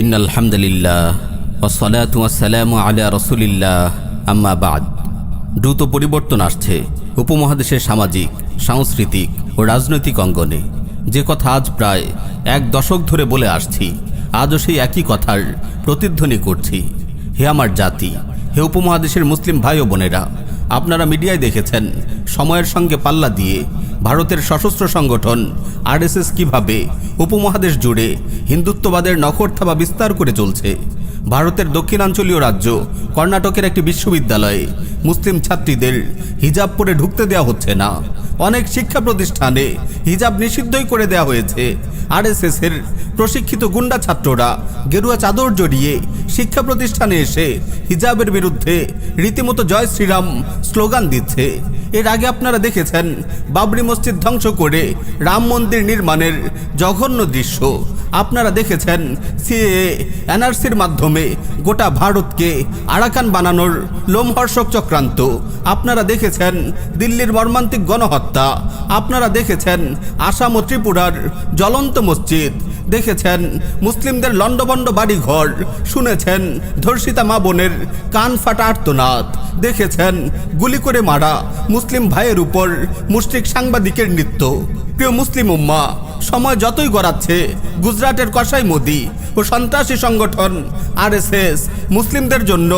In আলহামদুলিল্লাহ ওসলাত ওয়াসালাম আলা রসুলিল্লাহ, আম্মা বাদ। দ্রুত পরিবর্তন আসছে উপমহাদেশের সামাজিক, সাংস্কৃতিক ও রাজনৈতিক অঙ্গনে। যে কথা আজ প্রায় এক দশক ধরে বলে আসছি, আজও সেই একই কথার প্রতিধ্বনি করছি। হে আমার জাতি, হে উপমহাদেশের মুসলিম ভাই ও বোনেরা আপনারা মিডিয়ায় দেখেছেন, সময়ের সঙ্গে পাল্লা দিয়ে ভারতের সশস্ত্র সংগঠন আরএসএস কীভাবে উপমহাদেশ জুড়ে হিন্দুত্ববাদের নখর থাবা বিস্তার করে চলছে। ভারতের দক্ষিণাঞ্চলীয় রাজ্য, কর্ণাটকের একটি বিশ্ববিদ্যালয়ে। মুসলিম ছাত্রীদের হিজাব পরে ঢুকতে দেওয়া হচ্ছে না। অনেক শিক্ষা প্রতিষ্ঠানে হিজাব নিষিদ্ধই করে দেওয়া হয়েছে। আরএসএস এর প্রশিক্ষিত গুন্ডা ছাত্ররা গেরুয়া চাদর জড়িয়ে শিক্ষা প্রতিষ্ঠানে এসে হিজাবের বিরুদ্ধে রীতিমতো জয় শ্রীরাম স্লোগান দিচ্ছে। এর আগে আপনারা দেখেছেন বাবরি মসজিদ ধ্বংস করে রাম মন্দির নির্মাণের জঘন্য দৃশ্য। আপনারা দেখেছেন সিএ এনআরসির মাধ্যমে গোটা ভারতকে আরাকান বানানোর লোমহর্ষক চক্রান্ত। আপনারা দেখেছেন দিল্লির মর্মান্তিক গণহত্যা। আপনারা দেখেছেন আসাম ও ত্রিপুরার জ্বলন্ত মসজিদ। দেখেছেন মুসলিমদের লণ্ডভণ্ড বাড়িঘর। শুনেছেন ধর্ষিতা মা বোনের কান ফাটা আর্তনাদ। দেখেছেন গুলি করে মারা মুসলিম ভাইয়ের উপর মুসলিক সাংবাদিকের নৃত্য। প্রিয় মুসলিম উম্মা, সময় যতই গড়াচ্ছে, গুজরাটের কসাই মোদি ও সন্ত্রাসী সংগঠন আরএসএস মুসলিমদের জন্য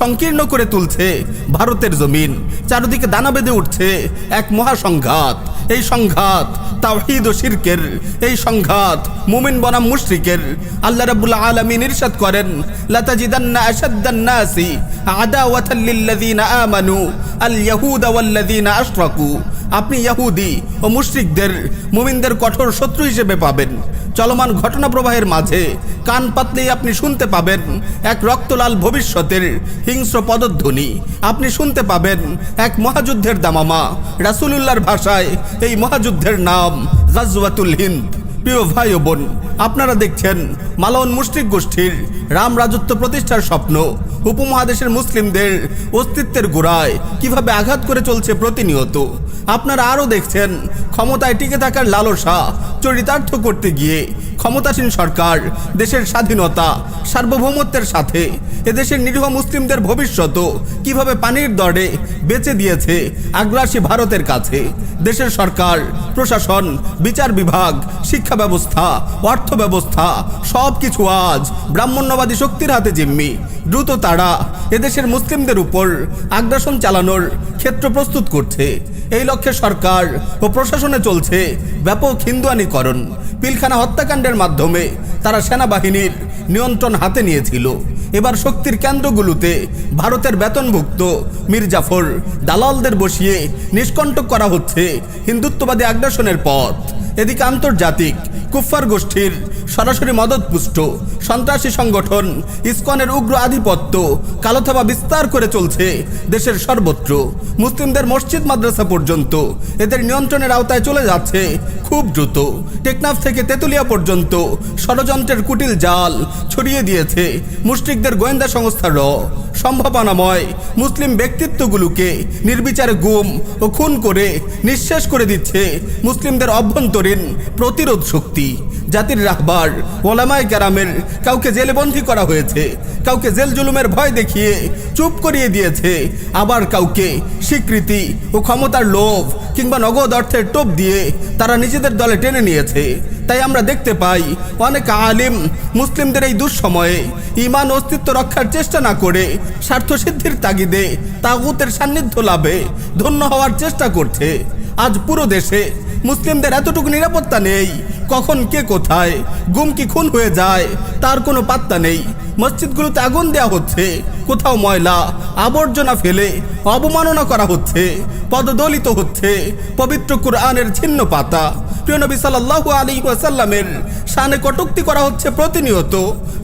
সংকীর্ণ করে তুলছে ভারতের জমিন। চারদিকে দানা বেঁধে উঠছে এক মহাসংঘাত। এই সংঘাত তাওহিদ ও শিরকের, এই সংঘাত মুমিন বনাম মুশরিকের। আল্লাহ রাব্বুল আলামিন ইরশাদ করেন, লাতাজিদান্না আশাদ্দান নাসি আদাওয়াতাল লিল্লাযিনা আমানু, আল ইয়াহুদা ওয়াল্লাযিনা আশরাকু। আপনি ইয়াহুদি ও মুশরিকদের, মুমিনদের কঠোর শত্রু হিসেবে পাবেন। চলমান ঘটনা প্রবাহের মাঝে কান পাতলেই আপনি শুনতে পাবেন এক রক্তলাল ভবিষ্যতের হিংস্র পদধ্বনি। আপনি শুনতে পাবেন এক মহাযুদ্ধের দামামা। রাসূলুল্লাহর ভাষায় এই মহাযুদ্ধের নাম গাজওয়াতুল হিন্দ। প্রিয় ভাই বোন আপনারা দেখছেন মালন মুশরিক গোষ্ঠীর রাম রাজত্ব প্রতিষ্ঠার স্বপ্ন। উপমহাদেশের মুসলিমদের অস্তিত্বের গোড়ায় কীভাবে আঘাত করে চলছে প্রতিনিয়ত। আপনারা আরও দেখছেন, ক্ষমতায় টিকে থাকার লালসা চরিতার্থ করতে গিয়ে ক্ষমতাসীন সরকার, দেশের স্বাধীনতা, সার্বভৌমত্বের সাথে, এদেশের নিরীহ মুসলিমদের ভবিষ্যৎ কীভাবে পানির দরে বেঁচে দিয়েছে আগ্রাসী ভারতের কাছে। দেশের সরকার, প্রশাসন, বিচার বিভাগ, শিক্ষা ব্যবস্থা, অর্থ ব্যবস্থা সব কিছু আজ ব্রাহ্মণ্যবাদী শক্তির হাতে জিম্মি। দ্রুত তারা এদেশের মুসলিমদের উপর আগ্রাসন চালানোর ক্ষেত্র প্রস্তুত করছে। এই লক্ষ্যে সরকার ও প্রশাসনে চলছে ব্যাপক হিন্দুয়ানিকরণ। পিলখানা হত্যাকাণ্ডের মাধ্যমে তারা সেনাবাহিনীর নিয়ন্ত্রণ হাতে নিয়েছিল। এবার শক্তির কেন্দ্রগুলোতে ভারতের বেতনভুক্ত মীর জাফর দালালদের বসিয়ে নিষ্কণ্টক করা হচ্ছে হিন্দুত্ববাদী আগ্রাসনের পথ। এদিকে আন্তর্জাতিক কুফফার গোষ্ঠীর সরাসরি মদতপুষ্ট। সন্ত্রাসী সংগঠন, ইসকনের উগ্র আধিপত্য কালোথাবা বিস্তার করে চলছে দেশের সর্বত্র। মুসলিমদের মসজিদ, মাদ্রাসা পর্যন্ত এদের নিয়ন্ত্রণের আওতায় চলে যাচ্ছে খুব দ্রুত। টেকনাফ থেকে তেতুলিয়া পর্যন্ত ষড়যন্ত্রের কুটিল জাল ছড়িয়ে দিয়েছে মুসলিকদের গোয়েন্দা সংস্থার র। সম্ভাবনাময় মুসলিম ব্যক্তিত্বগুলোকে নির্বিচারে গুম ও খুন করে নিঃশেষ করে দিচ্ছে মুসলিমদের অভ্যন্তরীণ প্রতিরোধ শক্তি। জাতির রাহবার ওলামায় গ্রামের কাউকে জেলবন্দি করা হয়েছে, কাউকে জেল জুলুমের ভয় দেখিয়ে চুপ করিয়ে দিয়েছে, আবার কাউকে স্বীকৃতি ও ক্ষমতার লোভ কিংবা নগদ অর্থের টোপ দিয়ে তারা নিজেদের দলে টেনে নিয়েছে। তাই আমরা দেখতে পাই, অনেক আলিম মুসলিমদের এই দুঃসময়ে ইমান অস্তিত্ব রক্ষার চেষ্টা না করে স্বার্থসিদ্ধির তাগিদে তাগুতের সান্নিধ্য লাভে ধন্য হওয়ার চেষ্টা করছে। আজ পুরো দেশে মুসলিমদের এতটুকু নিরাপত্তা নেই কখন কে কোথায়? গুম কি খুন হয়ে যায়? তার কোনো পাত্তা নেই। মসজিদগুলোতে আগুন দেওয়া হচ্ছে। কোথাও ময়লা, আবর্জনা ফেলে, অবমাননা করা হচ্ছে, পদদলিত হচ্ছে, পবিত্র কুরআনের ছিন্ন পাতা। প্রিয় নবী সাল্লাল্লাহু আলাইহি ওয়াসাল্লামের শানে কটুক্তি করা হচ্ছে প্রতিনিয়ত,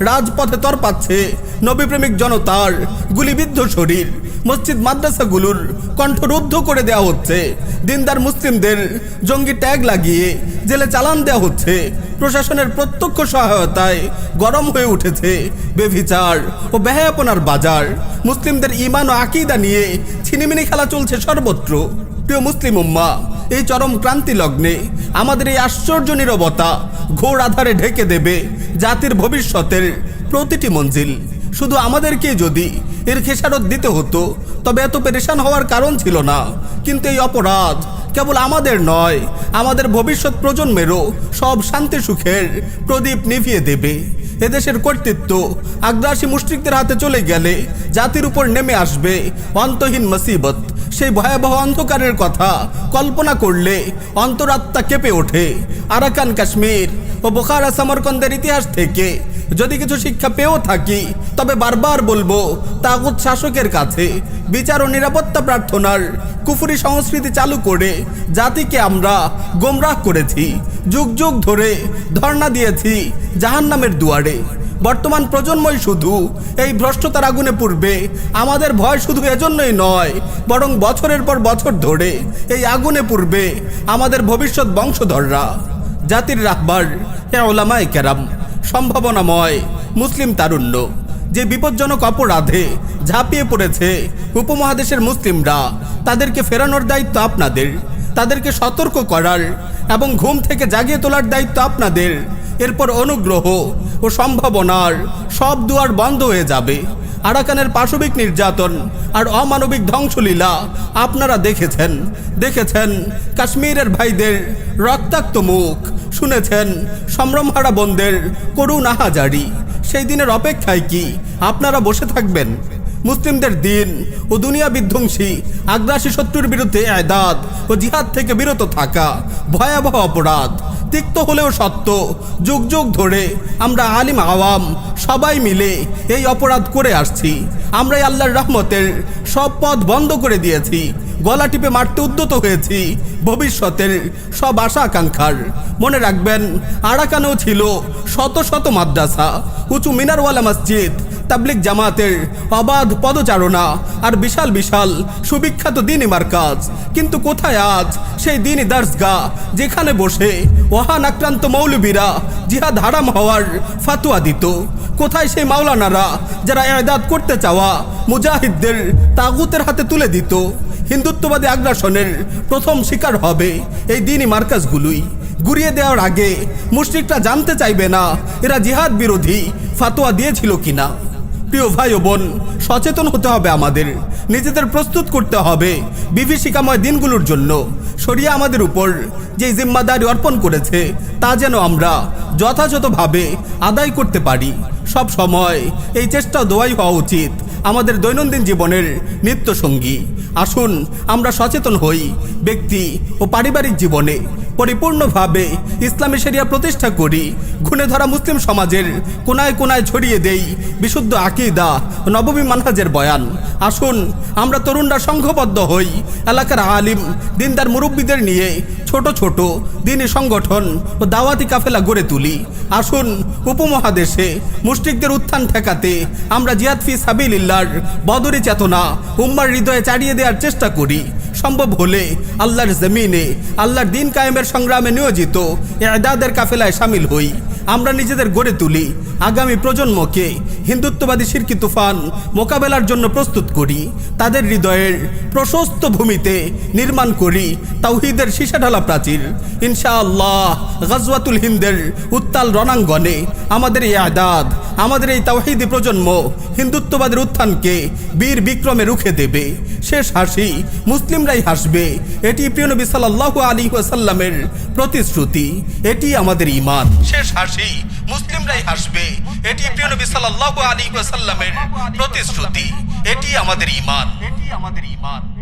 রাজপথে তরপাচ্ছে নবীপ্রেমিক জনতার গুলিবিদ্ধ শরীর। মসজিদ মাদ্রাসাগুলোর কণ্ঠরুদ্ধ করে দেওয়া হচ্ছে। দিনদার মুসলিমদের জঙ্গি ট্যাগ লাগিয়ে জেলে চালান দেওয়া হচ্ছে। প্রশাসনের প্রত্যক্ষ সহায়তায় গরম হয়ে উঠেছে বেভিচার ও বেহায়াপনার বাজার। মুসলিমদের ইমান ও আকিদা নিয়ে ছিনিমিনি খেলা চলছে সর্বত্র। প্রিয় মুসলিম উম্মা, এই চরম ক্রান্তি লগ্নে আমাদের এই আশ্চর্য নীরবতা ঘোর আধারে ঢেকে দেবে জাতির ভবিষ্যতের প্রতিটি মঞ্জিল। শুধু আমাদেরকে যদি এর খেসারত দিতে হতো, তবে এত পেরেশান হওয়ার কারণ ছিল না। কিন্তু এই অপরাধ কেবল আমাদের নয়, আমাদের ভবিষ্যৎ প্রজন্মেরও সব শান্তি সুখের প্রদীপ নিভিয়ে দেবে। এদেশের কর্তৃত্ব আগ্রাসী মুষ্টিকদের হাতে চলে গেলে জাতির উপর নেমে আসবে অন্তহীন মুসিবত। সেই ভয়াবহ অন্ধকারের কথা কল্পনা করলে অন্তরাত্মা কেঁপে ওঠে। আরাকান কাশ্মীর ও বোখারা সমরকন্দের ইতিহাস থেকে যদি কিছু শিক্ষা পেয়েও থাকি, তবে বারবার বলব, তাগুত শাসকের কাছে। বিচার ও নিরাপত্তা প্রার্থনার কুফুরি সংস্কৃতি চালু করে জাতিকে আমরা গোমরাহ করেছি, যুগ যুগ ধরে ধর্ণা দিয়েছি জাহান্নামের দুয়ারে। বর্তমান প্রজন্মই শুধু এই ভ্রষ্টতার আগুনে পূর্বে আমাদের ভয় শুধু এজন্যই নয়, বরং বছরের পর বছর ধরে এই আগুনে পূর্বে আমাদের ভবিষ্যৎ বংশধররা। জাতির রাহবার এ ওলামায় কেরাম। সম্ভাবনাময় মুসলিম তারুণ্য। যে বিপজ্জনক অপরাধে ঝাঁপিয়ে পড়েছে উপমহাদেশের মুসলিমরা, তাদেরকে ফেরানোর দায়িত্ব আপনাদের, তাদেরকে সতর্ক করার এবং ঘুম থেকে জাগিয়ে তোলার দায়িত্ব আপনাদের। এরপর অনুগ্রহ ও সম্ভাবনার সব দুয়ার বন্ধ হয়ে যাবে। আরাকানের পাশবিক নির্যাতন আর অমানবিক ধ্বংসলীলা আপনারা দেখেছেন দেখেছেন কাশ্মীরের ভাইদের রক্তাক্ত মুখ। শুনেছেন সম্ভ্রমহারা বন্ধের করুণ আহাজারি সেই দিনের অপেক্ষায় কি আপনারা বসে থাকবেন? মুসলিমদের দিন ও দুনিয়া বিধ্বংসী, আগ্রাসী শত্রুর বিরুদ্ধে আয়দাদ ও জিহাদ থেকে বিরত থাকা ভয়াবহ অপরাধ। তিক্ত হলেও সত্য। যুগ যুগ ধরে আমরা আলিম, আওয়াম সবাই মিলে এই অপরাধ করে আসছি। আমরাই আল্লাহর রহমতের সব পথ বন্ধ করে দিয়েছি। গলা টিপে মারতে উদ্যত হয়েছি। ভবিষ্যতের সব আশা আকাঙ্ক্ষার। মনে রাখবেন, আরাকানেও ছিল শত শত মাদ্রাসা, উঁচু মিনারওয়ালা মসজিদ তাবলিক জামাতের অবাধ পদচারণা আর বিশাল বিশাল সুবিখ্যাত দিনই মার্কাজ কিন্তু কোথায় আজ সেই দিনই দার্সগা যেখানে বসে ওহান আক্রান্ত মৌলবীরা জিহাদ হারাম হওয়ার ফাতুয়া দিত? কোথায় সেই মাওলানারা যারা এদাদ করতে চাওয়া মুজাহিদদের তাগুতের হাতে তুলে দিত? হিন্দুত্ববাদী আগ্রাসনের প্রথম শিকার হবে এই দিনই মার্কাজগুলোই। গুড়িয়ে দেওয়ার আগে মুশরিকরা জানতে চাইবে না এরা জিহাদ বিরোধী ফাতোয়া দিয়েছিল কিনা। প্রিয় ভাই ও বোন, সচেতন হতে হবে আমাদের। নিজেদের প্রস্তুত করতে হবে বিভীষিকাময় দিনগুলোর জন্য। সরিয়ে আমাদের উপর যে জিম্মাদারি অর্পণ করেছে, তা যেন আমরা যথাযথভাবে আদায় করতে পারি। সব সময় এই চেষ্টা দোয়াই হওয়া উচিত। আমাদের দৈনন্দিন জীবনের নিত্য সঙ্গী আসুন, আমরা সচেতন হই। ব্যক্তি ও পারিবারিক জীবনে পরিপূর্ণভাবে ইসলামী শরিয়া প্রতিষ্ঠা করি। ঘুণে ধরা মুসলিম সমাজের কোনায় কোনায় ছড়িয়ে দেই বিশুদ্ধ আকিদা নবমী মানহাজের বয়ান। আসুন, আমরা তরুণরা সংঘবদ্ধ হই। এলাকার আলিম, দিনদার মুরব্বীদের নিয়ে ছোট ছোট দিনী সংগঠন ও দাওয়াতি কাফেলা গড়ে তুলি। আসুন, উপমহাদেশে মুশরিকদের উত্থান ঠেকাতে আমরা জিয়াদ ফি সাবিলিল্লাহর বদরে চেতনা, উম্মার হৃদয়ে চাড়িয়ে দেওয়ার চেষ্টা করি। সম্ভব হলে আল্লাহর জমিনে, আল্লাহর দিন কায়েমের সংগ্রামে নিয়োজিত এদাদের কাফেলায় সামিল হই। আমরা নিজেদের গড়ে তুলি। আগামী প্রজন্মকে হিন্দুত্ববাদী শিরকি তুফান মোকাবেলার জন্য প্রস্তুত করি। তাদের হৃদয়ের প্রশস্ত ভূমিতে নির্মাণ করি। তাওহিদের সীসাঢালা প্রাচীর। ইনশাআল্লাহ গজওয়াতুল হিন্দের উত্তাল রণাঙ্গনে আমাদের এই আদাদ আমাদের এই তাওহিদি প্রজন্ম হিন্দুত্ববাদের উত্থানকে বীর বিক্রমে রুখে দেবে। শেষ হাসি মুসলিমরাই হাসবে। এটি প্রিয় নবী সাল্লাল্লাহু আলাইহি ওয়াসাল্লামের প্রতিশ্রুতি। এটি আমাদের ইমান শেষ হাসি মুসলিমরাই হাসবে। এটি প্রিয় নবী সাল্লাল্লাহু আলাইহি ওয়াসাল্লামের প্রতিশ্রুতি। এটি আমাদের ইমান এটি আমাদের ঈমান।